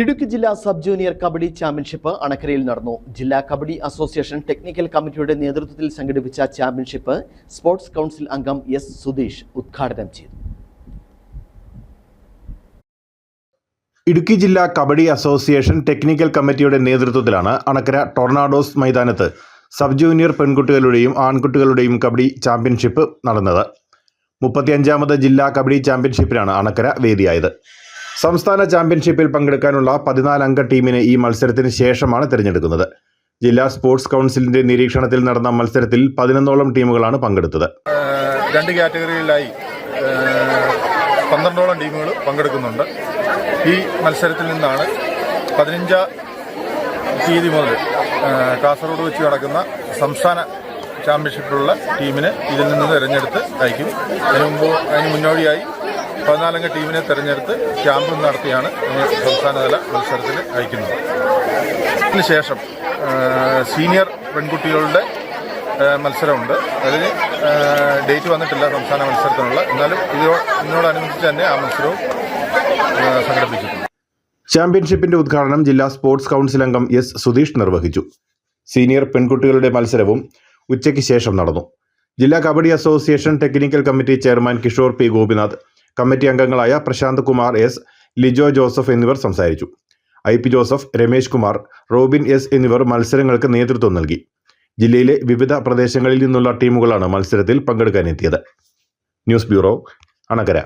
ഇടുക്കി ജില്ലാ sub junior kabaddi championship അണക്കരയിൽ നടന്നു. ജില്ലാ കബഡി അസോസിയേഷൻ ടെക്നിക്കൽ കമ്മിറ്റിയുടെ നേതൃത്വത്തിൽ സംഘടിപ്പിച്ച ചാമ്പ്യൻഷിപ്പ് സ്പോർട്സ് കൗൺസിൽ അംഗം എസ് സുധീഷ് ഉദ്ഘാടനം ചെയ്തു. ഇടുക്കി ജില്ലാ കബഡി അസോസിയേഷൻ ടെക്നിക്കൽ കമ്മിറ്റിയുടെ നേതൃത്വത്തിലാണ് അണക്കര ടൊർണാഡോസ് മൈതാനത്ത് സബ് ജൂനിയർ പെൺകുട്ടികളുടെയും ആൺകുട്ടികളുടെയും കബഡി ചാമ്പ്യൻഷിപ്പ് നടന്നത്. മുപ്പത്തിയഞ്ചാമത് ജില്ലാ കബഡി ചാമ്പ്യൻഷിപ്പിനാണ് അണക്കര വേദിയായത്. സംസ്ഥാന ചാമ്പ്യൻഷിപ്പിൽ പങ്കെടുക്കാനുള്ള പതിനാലംഗ ടീമിനെ ഈ മത്സരത്തിന് ശേഷമാണ് തിരഞ്ഞെടുക്കുന്നത്. ജില്ലാ സ്പോർട്സ് കൗൺസിലിന്റെ നിരീക്ഷണത്തിൽ നടന്ന മത്സരത്തിൽ പതിനൊന്നോളം ടീമുകളാണ് പങ്കെടുത്തത്. രണ്ട് കാറ്റഗറിയിലായി ഏഹ് പന്ത്രണ്ടോളം ടീമുകൾ പങ്കെടുക്കുന്നുണ്ട്. ഈ മത്സരത്തിൽ നിന്നാണ് പതിനഞ്ചാം തീയതി മുതൽ കാസർഗോഡ് വെച്ച് നടക്കുന്ന സംസ്ഥാന ചാമ്പ്യൻഷിപ്പിലുള്ള ടീമിനെ ഇതിൽ നിന്ന് തിരഞ്ഞെടുത്ത് അയക്കും. അതിന് മുമ്പ് അതിന് മുന്നോടിയായി പതിനാലംഗ ടീമിനെ തെരഞ്ഞെടുത്ത് ക്യാമ്പ് നടത്തിയാണ് നമ്മൾ സംസ്ഥാനതല മത്സരത്തിൽ അയക്കുന്നത് അതിനുശേഷം സീനിയർ പെൺകുട്ടികളുടെ മത്സരമുണ്ട്. അതിന് ഡേറ്റ് വന്നിട്ടില്ല സംസ്ഥാന മത്സരത്തിനുള്ള. എന്നാലും ഇതിനോ ഇതിനോടനുബന്ധിച്ച് തന്നെ ആ മത്സരവും സംഘടിപ്പിച്ചിട്ടുണ്ട്. ചാമ്പ്യൻഷിപ്പിന്റെ ഉദ്ഘാടനം ജില്ലാ സ്പോർട്സ് കൗൺസിൽ അംഗം എസ് സുധീഷ് നിർവഹിച്ചു. സീനിയർ പെൺകുട്ടികളുടെ മത്സരവും ഉച്ചയ്ക്ക് ശേഷം നടന്നു. ജില്ലാ kabaddi association technical committee chairman Kishore P Gopinath committee അംഗങ്ങളായ പ്രശാന്ത് കുമാർ എസ് ലിജോ ജോസഫ് എന്നിവർ സംസാരിച്ചു. I P Joseph Ramesh Kumar Robin S എന്നിവർ മത്സരങ്ങൾക്ക് നേതൃത്വം നൽകി. ജില്ലയിലെ വിവിധ പ്രദേശങ്ങളിൽ നിന്നുള്ള ടീമുകളാണ് മത്സരത്തിൽ പങ്കെടുക്കാനെത്തിയത്. News bureau അണകര.